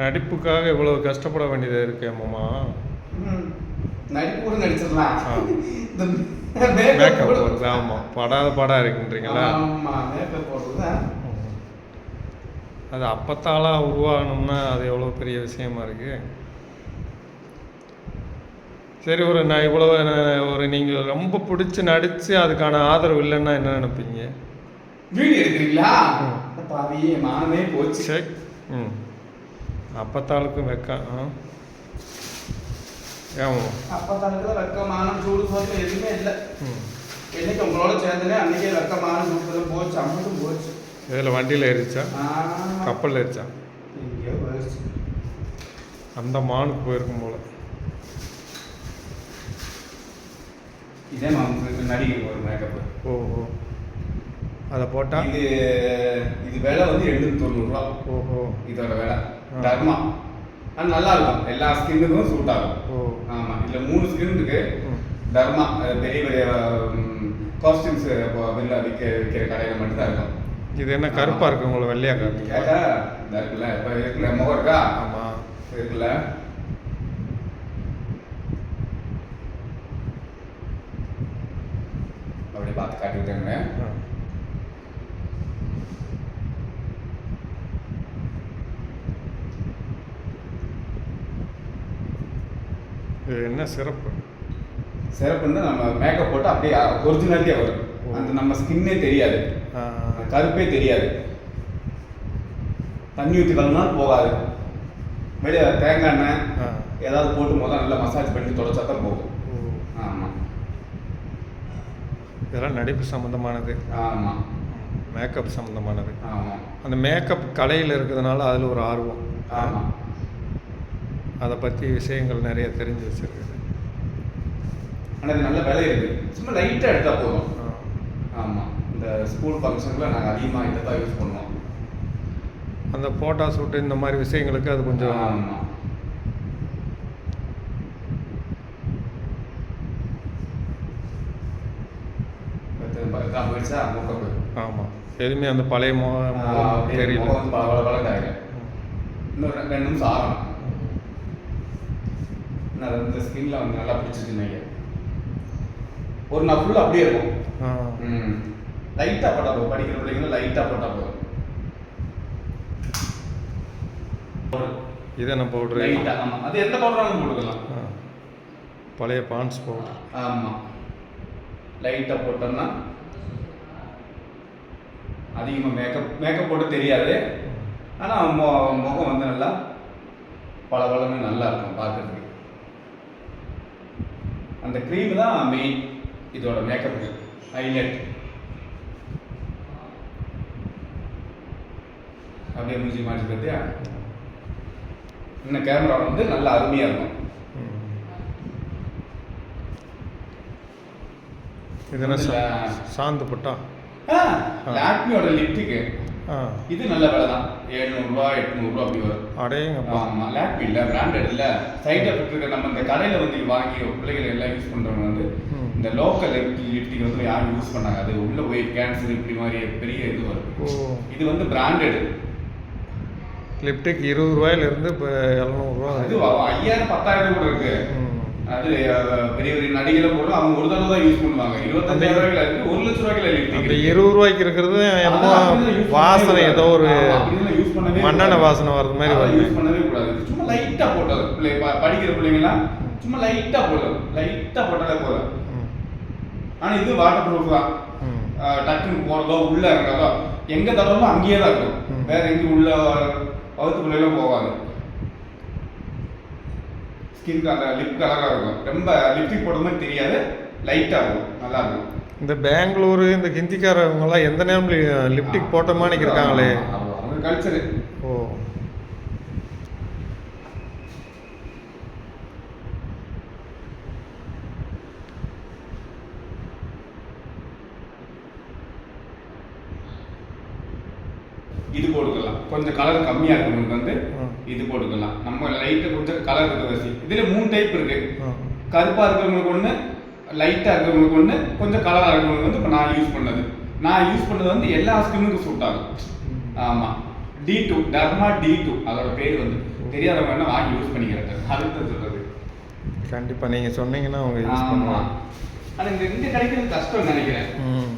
நடிப்புக்காக இவ்வளவு கஷ்டப்பட வேண்டியது இருக்கே மாமா. நடிப்பு கூட நடிச்சிடலாம். மேக்கப் போடுறது ஆமாம் படாத பாடாக இருக்குன்றீங்களா? அது அப்பத்தாளாக உருவாகணும்னா அது எவ்வளோ பெரிய விஷயமா இருக்கு? சரி ஒரு நான் இவ்வளோ ஒரு நீங்கள் ரொம்ப பிடிச்சி நடித்து அதுக்கான ஆதரவு இல்லைன்னா என்ன நினைப்பீங்க? வீடியோ எடுக்கிறீங்களா? ம். பாவியே மானமே போச்சு. ம். அப்பத்தாளுக்கும் வெக்கம் ஆ? ஏமா அப்ப தனக்கு வெக்கம் மானம் சூடு சோறு எதுவுமே இல்லை. என்னைக்கு உங்களோட சேர்ந்தனே அன்னைக்கே வெக்கம் மானம் சூடு போச்சு அம்மட்டும் போச்சு. இதில் வண்டியில் ஏறிச்சா. கப்பலில் ஏறிச்சா? எங்கேயோ போயிடுச்சு. அந்த மானுக்கு போயிருக்கும் போல. இதே நடிகை ஒரு மேக்கப் ஓ ஓ அதை போட்டால் இது இது விலை வந்து எழுநூத்தி தொண்ணூறுரூவா ஓஹோ. இதோட விலை. ஆ. தர்மா. அது நல்லா இருக்கும் எல்லா ஸ்கின்னுக்கும் சூட் ஆகும் ஓ. ஆமா. இதுல மூணு ஸ்கின் இருக்கு. ம். தர்மா. அது பெரிய பெரிய காஸ்டியூம்ஸ் வெளில விற்க விற்கிற கடையில மட்டும் தான் இருக்கும். இது என்ன கருப்பாக இருக்கு உங்களை வெள்ளையா காட்டுங்க இருக்குல்ல? இப்போ இருக்குல்ல? முகம் இருக்கா? ஆமாம் இருக்குல்ல? அப்படியே பார்த்து காட்டி இது என்ன சிறப்பு? சிறப்புன்னு நம்ம மேக்கப் போட்டு அப்படியே ஒரிஜினாலிட்டியா வரும். அந்த நம்ம ஸ்கின்னே தெரியாது. கருப்பே தெரியாது. தண்ணி ஊற்றி கலந்தாலும் போகாது. வெளியே தேங்காய் எண்ணெய். ஏதாவது போட்டு முதல்ல நல்லா மசாஜ் பண்ணி தொடச்சா தான் போகும். ஆமாம் இதெல்லாம் நடிப்பு சம்மந்தமானது ஆமாம் மேக்கப் சம்மந்தமானது ஆமாம் அந்த மேக்கப் கலையில் இருக்கிறதுனால அதில் ஒரு ஆர்வம். ஆமாம் அதை பற்றி விஷயங்கள் நிறைய தெரிஞ்சு வச்சிருக்குது ஆனால் இது நல்ல விலை இருக்கு. சும்மா லைட்டாக எடுத்தால் போதும். ஆமாம் இந்த ஸ்கூல் ஃபங்க்ஷனில் நாங்கள் அதிகமாக இதை தான் யூஸ் பண்ணுவோம். அந்த ஃபோட்டோ ஷூட்டு இந்த மாதிரி விஷயங்களுக்கு அது கொஞ்சம் ஆமாம் போயிடுச்சா? ஆமாம் எதுவுமே அந்த பழைய மோ தெரியல. இன்னும் ரெண்டு நிமிஷம் ஆகணும். நான் இந்த ஸ்கின்ல வந்து நல்லா பிடிச்சிருச்சுன்னு ஒரு நாள் ஃபுல்லாக அப்படியே இருக்கும். லைட்டாக போட்டால் போதும். படிக்கிற பிள்ளைங்களும் லைட்டாக போட்டால் போதும். இது என்ன பவுட்ரு லைட்டாக ஆமாம் அது எந்த பவுடராலும் போட்டுக்கலாம். பழைய பான்ஸ் பவுடர் ஆமாம் லைட்டாக போட்டோம்னா அதிகமாக மேக்கப் மேக்கப் போட்டு தெரியாது. ஆனால் முகம் வந்து நல்லா பளபளன்னு நல்லா இருக்கும் பார்க்கறதுக்கு. அந்த க்ரீம் தான் மெயின் இதோட மேக்கப்புக்கு ஹைலைட் அப்படியே மூஞ்சி மாற்றி பார்த்தியா இன்னும் கேமரா வந்து நல்லா அருமையாக இருக்கும். இது என்ன சா- இதுல- சாந்து பட்டா? லாக்மியோட லிப்டிக்கு இது நல்ல விலை தான் எழுநூறுபா எட்நூறுபா அப்படி வரும். அடேங்கப்பா. ஆமா லாக்மி இல்ல பிராண்டட் இல்ல. சைட் எஃபெக்ட் இருக்க. நம்ம இந்த கடையில வந்து வாங்கி பிள்ளைகள் எல்லாம் யூஸ் பண்றவங்க வந்து. இந்த லோக்கல் லிப்டிக் வந்து யாரும் யூஸ் பண்ணாங்க அது உள்ள போய் கேன்சர் இப்படி மாதிரி பெரிய இது வரும். இது வந்து பிராண்டட் லிப்டிக் இருபது ரூபாயிலிருந்து இப்போ எழுநூறுவா. அது ஐயாயிரம் பத்தாயிரம் கூட இருக்கு. ம். அது பெரிய பெரிய நடிகளை போடுறோம். அவங்க ஒரு தடவை தான் யூஸ் பண்ணுவாங்க. இருபத்தஞ்சாயிரம் ரூபாய்க்குல இருக்கு ஒரு லட்ச அந்த லிப்டிக் இருபது ரூபாய்க்கு இருக்கிறது என்னமோ வாசனை ஏதோ ஒரு மண்ணெண்ணெய் வாசனை வர்றது மாதிரி வருது. யூஸ் பண்ணவே கூடாது. சும்மா லைட்டா போட்டது பிள்ளை படிக்கிற பிள்ளைங்கலாம் சும்மா லைட்டா போடுறது லைட்டா போட்டாலே போதும். ம். ஆனா இது வாட்டர் ப்ரூஃப் தான் டக்குன்னு போறதோ உள்ள இறங்குறதோ எங்க தடவை அங்கேயே தான் இருக்கும். வேற எங்கேயும் உள்ள வகுத்துக்குள்ள போகாது. ஸ்கின் அந்த லிப் கலரா இருக்கும். ரொம்ப லிப்ஸ்டிக் போடுற மாதிரி தெரியாது. லைட்டா இருக்கும். நல்லா இருக்கும். இந்த பெங்களூரு இந்த ஹிந்திக்காரவங்கலாம் எந்த நேரம் லிப்டிக் போட்ட மாதிரி இருக்காங்களே அவங்க கல்ச்சரு ஓ. இது போட்டுக்கலாம். கொஞ்சம் கலர் கம்மியா இருக்கவங்களுக்கு வந்து. இது போட்டுக்கலாம். நம்ம லைட்டா கொஞ்சம் கலர் இருக்க வசி இதுல மூணு டைப் இருக்கு. ஆ. கருப்பா இருக்கிறவங்களுக்கு ஒண்ணு லைட்டா இருக்கிறவங்களுக்கு ஒண்ணு கொஞ்சம் கலரா இருக்கிறவங்களுக்கு வந்து இப்போ நான் யூஸ் பண்ணது. நான் யூஸ் பண்ணது வந்து எல்லா ஸ்கின்னுக்கும் சூட் ஆகும். ஆமா. D two derma D two அதோட பேர் வந்து தெரியாதவங்க என்ன வாங்கி யூஸ் பண்ணிக்கிறேன் அதுக்கு தான் சொல்றது. கண்டிப்பாக நீங்கள் சொன்னீங்கன்னா அவங்க யூஸ் பண்ணுவாங்க. ஆனா இந்த இங்க கிடைக்கிறது கஷ்டம் நினைக்கிறேன். ம்.